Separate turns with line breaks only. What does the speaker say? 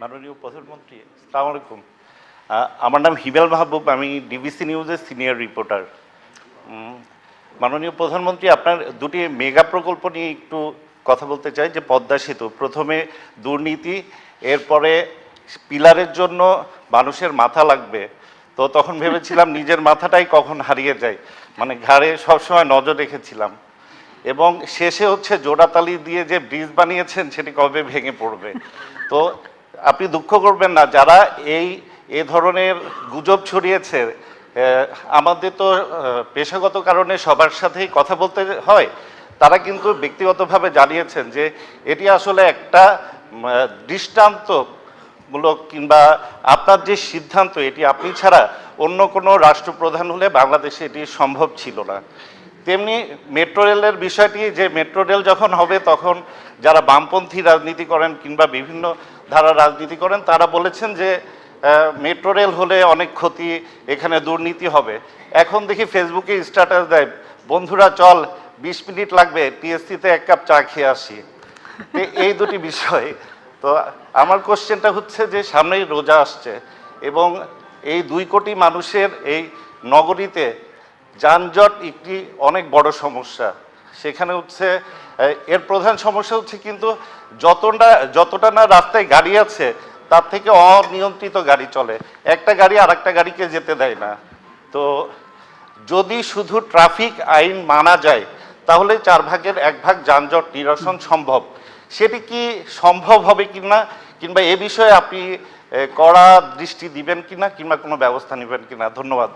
মাননীয় প্রধানমন্ত্রী, আসসালামু আলাইকুম। আমার নাম হিবেল মাহবুব, আমি ডিবিসি নিউজের সিনিয়র রিপোর্টার। মাননীয় প্রধানমন্ত্রী, আপনার দুটি মেগা প্রকল্প নিয়ে একটু কথা বলতে চাই, যে পদ্মা সেতু। প্রথমে দুর্নীতি, এরপরে পিলারের জন্য মানুষের মাথা লাগবে। তো তখন ভেবেছিলাম নিজের মাথাটাই কখন হারিয়ে যায়। মানে ঘাড়ে সবসময় নজর রেখেছিলাম। এবং শেষে হচ্ছে জোড়াতালি দিয়ে যে ব্রিজ বানিয়েছেন, সেটি কবে ভেঙে পড়বে? তো আপনি দুঃখ করবেন না, যারা এই, এ ধরনের গুজব ছড়িয়েছে আমাদের তো পেশাগত কারণে সবার সাথেই কথা বলতে হয়, তারা কিন্তু ব্যক্তিগতভাবে জানিয়েছেন যে এটি আসলে একটা দৃষ্টান্তমূলক কিংবা আপনার যে সিদ্ধান্ত, এটি আপনি ছাড়া অন্য কোনো রাষ্ট্রপ্রধান হলে বাংলাদেশে এটি সম্ভব ছিল না। তেমনি মেট্রো রেলের বিষয়টি যে মেট্রো রেল যখন হবে, তখন যারা বামপন্থী রাজনীতি করেন কিংবা বিভিন্ন ধারা রাজনীতি করেন, তারা বলেছেন যে মেট্রো রেল হলে অনেক ক্ষতি, এখানে দুর্নীতি হবে। এখন দেখি ফেসবুকে স্ট্যাটাস দেয়, বন্ধুরা, চল, বিশ মিনিট লাগবে টিএসসিতে এক কাপ চা খেয়ে আসি। এই দুটি বিষয়। তো আমার কোশ্চেনটা হচ্ছে যে, সামনেই রোজা আসছে এবং এই দুই কোটি মানুষের এই নগরীতে যানজট একটি অনেক বড় সমস্যা। সেখানে হচ্ছে এর প্রধান সমস্যা হচ্ছে কিন্তু যতটা যতটা না রাস্তায় গাড়ি আছে, তার থেকে অনিয়ন্ত্রিত গাড়ি চলে। একটা গাড়ি আর একটা গাড়িকে যেতে দেয় না। তো যদি শুধু ট্রাফিক আইন মানা যায়, তাহলে চার ভাগের এক ভাগ যানজট নিরসন সম্ভব। সেটি কি সম্ভব হবে কিনা, কিংবা এ বিষয়ে আপনি কড়া দৃষ্টি দিবেন কিনা, কিংবা কোনো ব্যবস্থা নেবেন কিনা? ধন্যবাদ।